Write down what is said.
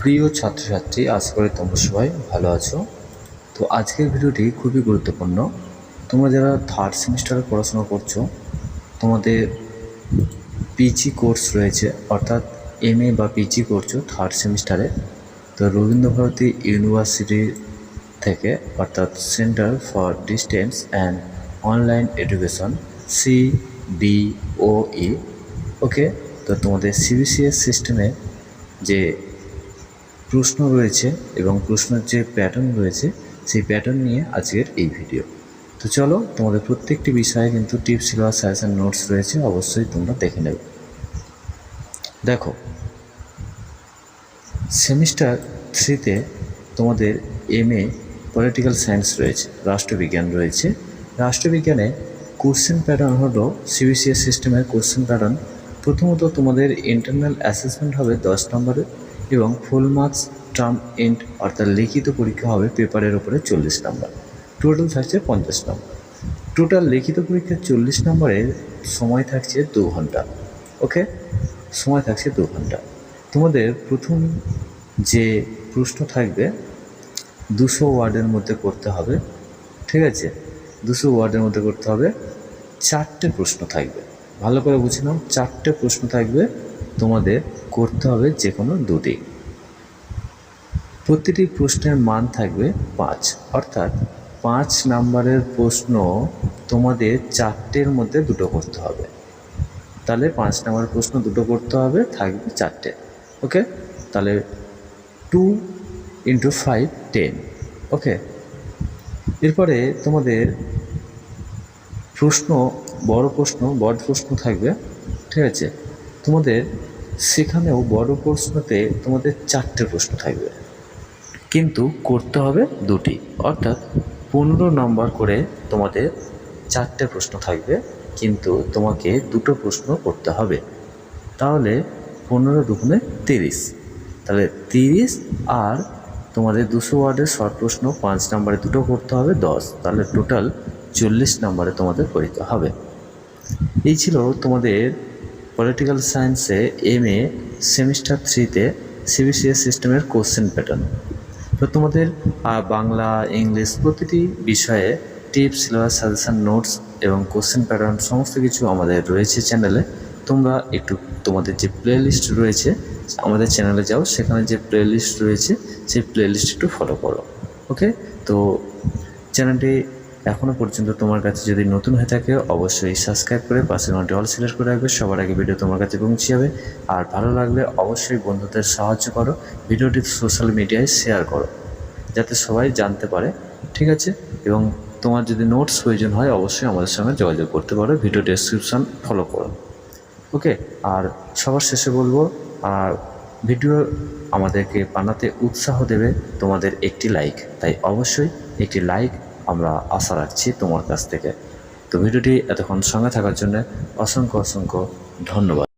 প্রিয় ছাত্রছাত্রী, আশা করি তোমরা সবাই ভালো আছো। তো আজকের ভিডিওটি খুবই গুরুত্বপূর্ণ। তোমরা যারা থার্ড সেমিস্টারে পড়াশোনা করছ, তোমাদের পিজি কোর্স রয়েছে, অর্থাৎ এম এ বা পিজি করছ থার্ড সেমিস্টারে তো রবীন্দ্রভারতী ইউনিভার্সিটি থেকে, অর্থাৎ centre for distance and online education C B O E okay তো তোমাদের সিবিসিএস সিস্টেমে যে প্রশ্ন রয়েছে এবং প্রশ্নের যে প্যাটার্ন রয়েছে, সেই প্যাটার্ন নিয়ে আজকের এই ভিডিও তো চলো, তোমাদের প্রত্যেকটি বিষয়ে কিন্তু টিপস সিলেবাস সাজেশন নোটস রয়েছে, অবশ্যই তোমরা দেখে নেবে। দেখো সেমিস্টার থ্রিতে তোমাদের এম এ পলিটিক্যাল সায়েন্স রয়েছে, রাষ্ট্রবিজ্ঞান রয়েছে। রাষ্ট্রবিজ্ঞানে কোশ্চেন প্যাটার্ন হলো সিবিসিএস সিস্টেমের কোশ্চেন প্যাটার্ন প্রথমত তোমাদের ইন্টারনাল অ্যাসেসমেন্ট হবে দশ নম্বরের এবং ফুল মার্কস টার্ম এন্ড অর্থাৎ লিখিত পরীক্ষা হবে পেপারের ওপরে চল্লিশ নম্বর। টোটাল থাকছে পঞ্চাশ নম্বর। টোটাল লিখিত পরীক্ষার চল্লিশ নম্বরের সময় থাকছে দু ঘণ্টা। ওকে সময় থাকছে দু ঘণ্টা। তোমাদের প্রথম যে প্রশ্ন থাকবে, দুশো ওয়ার্ডের মধ্যে করতে হবে। ঠিক আছে? দুশো ওয়ার্ডের মধ্যে করতে হবে। চারটে প্রশ্ন থাকবে। ভালো করে বুঝে নাও, চারটে প্রশ্ন থাকবে। তোমাদের করতে হবে যে কোনো দুটি। প্রতিটি প্রশ্নের মান থাকবে পাঁচ। অর্থাৎ পাঁচ নাম্বারের প্রশ্ন তোমাদের চারটের মধ্যে দুটো করতে হবে। তাহলে পাঁচ নাম্বার প্রশ্ন দুটো করতে হবে, থাকবে চারটে। ওকে? তাহলে two into five ten okay? এরপরে তোমাদের প্রশ্ন, বড় প্রশ্ন বড় প্রশ্ন থাকবে, ঠিক আছে? তোমাদের সেখানেও বড় প্রশ্নতে তোমাদের চারটে প্রশ্ন থাকবে। কিন্তু করতে হবে দুটি। অর্থাৎ পনেরো নম্বর করে তোমাদের চারটে প্রশ্ন থাকবে, কিন্তু তোমাকে দুটো প্রশ্ন করতে হবে। তাহলে পনেরো দুগুণে তিরিশ। তাহলে তিরিশ আর তোমাদের দুশো ওয়ার্ডের শর্ট প্রশ্ন, পাঁচ নম্বরে দুটো করতে হবে, দশ। তাহলে টোটাল চল্লিশ নম্বরে তোমাদের পরীক্ষা হবে। এই ছিল তোমাদের পলিটিক্যাল সায়েন্সে এম এ সেমিস্টার থ্রিতে সিবিসিএস সিস্টেমের কোশ্চেন প্যাটার্ন তো তোমাদের বাংলা, ইংলিশ প্রতিটি বিষয়ে টিপস সিলেবাস সাজেশন নোটস এবং কোশ্চেন প্যাটার্ন সমস্ত কিছু আমাদের রয়েছে চ্যানেলে তোমরা একটু তোমাদের যে প্লেলিস্ট রয়েছে, আমাদের চ্যানেলে যাও, সেখানে যে প্লেলিস্ট রয়েছে, সেই প্লে লিস্ট একটু ফলো করো ওকে তো চ্যানেলটি এখনও পর্যন্ত তোমার কাছে যদি নতুন হয়ে থাকে, অবশ্যই সাবস্ক্রাইব করে পাশের ঘন্টি অল সিলেক্ট করে রাখবে, সবার আগে ভিডিও তোমার কাছে পৌঁছে যাবে। আর ভালো লাগলে অবশ্যই বন্ধুদের সাহায্য করো ভিডিওটি সোশ্যাল মিডিয়ায় শেয়ার করো, যাতে সবাই জানতে পারে, ঠিক আছে? এবং তোমার যদি নোটস প্রয়োজন হয়, অবশ্যই আমাদের সঙ্গে যোগাযোগ করতে পারো ভিডিও ডেসক্রিপশন ফলো করো। ওকে, আর সবার শেষে বলব, আর ভিডিও আমাদেরকে বানাতে উৎসাহ দেবে তোমাদের একটি লাইক তাই অবশ্যই একটি লাইক আমরা আশা রাখছি তোমার কাছ থেকে। তো ভিডিওটি এতক্ষণ সঙ্গে থাকার জন্য অসংখ্য অসংখ্য ধন্যবাদ।